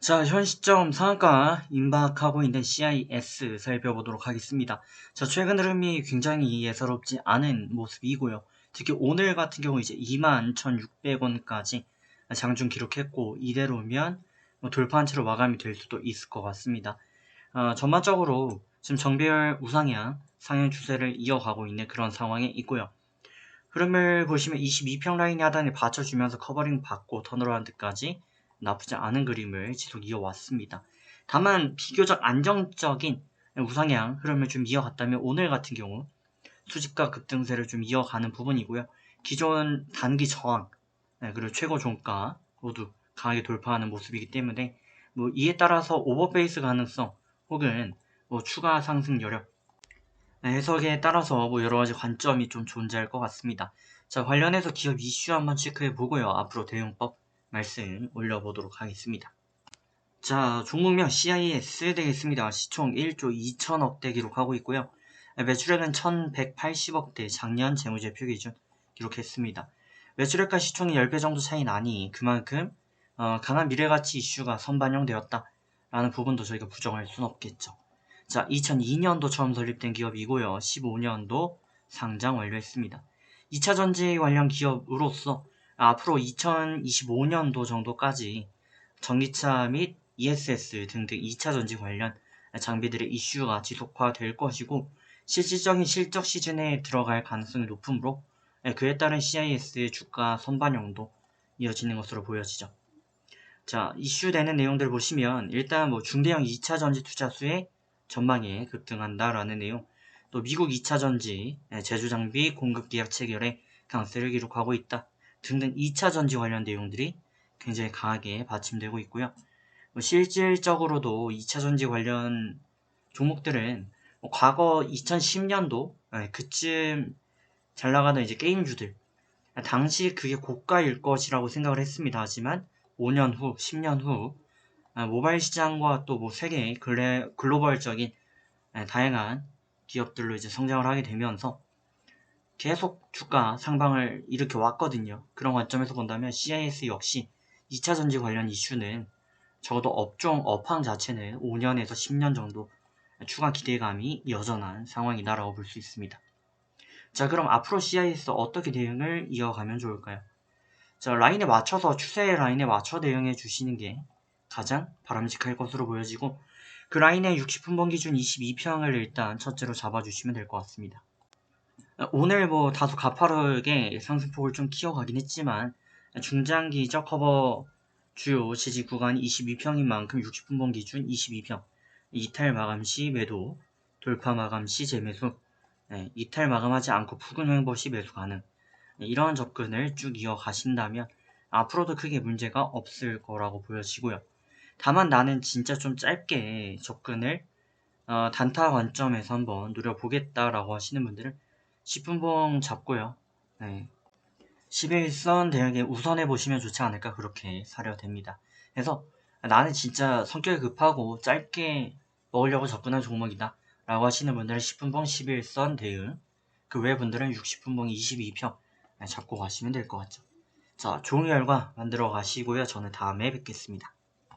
자, 현 시점 상한가 임박하고 있는 CIS 살펴보도록 하겠습니다. 자, 최근 흐름이 굉장히 예사롭지 않은 모습이고요. 특히 오늘 같은 경우 이제 21,600원까지 장중 기록했고 이대로면 뭐 돌파한 채로 마감이 될 수도 있을 것 같습니다. 어, 전반적으로 지금 정배열 우상향 상향 추세를 이어가고 있는 그런 상황에 있고요. 흐름을 보시면 22평 라인의 하단에 받쳐주면서 커버링 받고 턴어라운드까지 나쁘지 않은 그림을 지속 이어왔습니다. 다만 비교적 안정적인 우상향 흐름을 좀 이어갔다면 오늘 같은 경우 수집과 급등세를 좀 이어가는 부분이고요. 기존 단기 저항 네, 그리고 최고 종가 모두 강하게 돌파하는 모습이기 때문에 뭐 이에 따라서 오버페이스 가능성 혹은 뭐 추가 상승 여력 네, 해석에 따라서 뭐 여러 가지 관점이 좀 존재할 것 같습니다. 자 관련해서 기업 이슈 한번 체크해 보고요. 앞으로 대응법 말씀 올려보도록 하겠습니다. 자, 종목명 CIS 되겠습니다. 시총 1조 2천억대 기록하고 있고요. 매출액은 1180억대 작년 재무제표 기준 기록했습니다. 매출액과 시총이 10배 정도 차이 나니 그만큼 어, 강한 미래가치 이슈가 선반영되었다. 라는 부분도 저희가 부정할 수는 없겠죠. 자, 2002년도 처음 설립된 기업이고요. 15년도 상장 완료했습니다. 2차 전지 관련 기업으로서 앞으로 2025년도 정도까지 전기차 및 ESS 등등 2차 전지 관련 장비들의 이슈가 지속화될 것이고 실질적인 실적 시즌에 들어갈 가능성이 높으므로 그에 따른 CIS의 주가 선반영도 이어지는 것으로 보여지죠. 자, 이슈되는 내용들 보시면 일단 뭐 중대형 2차 전지 투자수의 전망에 급등한다라는 내용, 또 미국 2차 전지 제조 장비 공급 계약 체결에 강세를 기록하고 있다. 등등 2차 전지 관련 내용들이 굉장히 강하게 받침되고 있고요. 뭐 실질적으로도 2차 전지 관련 종목들은 뭐 과거 2010년도 그쯤 잘 나가던 이제 게임주들 당시 그게 고가일 것이라고 생각을 했습니다. 하지만 5년 후, 10년 후 모바일 시장과 또 뭐 세계 글레, 글로벌적인 다양한 기업들로 이제 성장을 하게 되면서 계속 주가 상방을 일으켜 왔거든요. 그런 관점에서 본다면 CIS 역시 2차 전지 관련 이슈는 적어도 업종 업황 자체는 5년에서 10년 정도 추가 기대감이 여전한 상황이다라고 볼 수 있습니다. 자, 그럼 앞으로 CIS 어떻게 대응을 이어가면 좋을까요? 자, 라인에 맞춰서 추세 라인에 맞춰 대응해 주시는 게 가장 바람직할 것으로 보여지고 그 라인의 60분봉 기준 22평을 일단 첫째로 잡아주시면 될 것 같습니다. 오늘 뭐 다소 가파르게 상승폭을 좀 키워가긴 했지만 중장기적 커버 주요 지지 구간 22평인 만큼 60분봉 기준 22평. 이탈 마감 시 매도 돌파 마감 시 재매수. 네, 이탈 마감하지 않고 푸근 횡보 시 매수 가능. 네, 이런 접근을 쭉 이어가신다면 앞으로도 크게 문제가 없을 거라고 보여지고요. 다만 나는 진짜 좀 짧게 접근을 어, 단타 관점에서 한번 노려보겠다라고 하시는 분들은 10분봉 잡고요. 네. 11선 대응에 우선해 보시면 좋지 않을까 그렇게 사려됩니다. 그래서 나는 진짜 성격이 급하고 짧게 먹으려고 접근한 종목이다 라고 하시는 분들은 10분봉 11선 대응 그 외 분들은 60분봉 22평 잡고 가시면 될 것 같죠. 자, 종이 결과 만들어 가시고요. 저는 다음에 뵙겠습니다.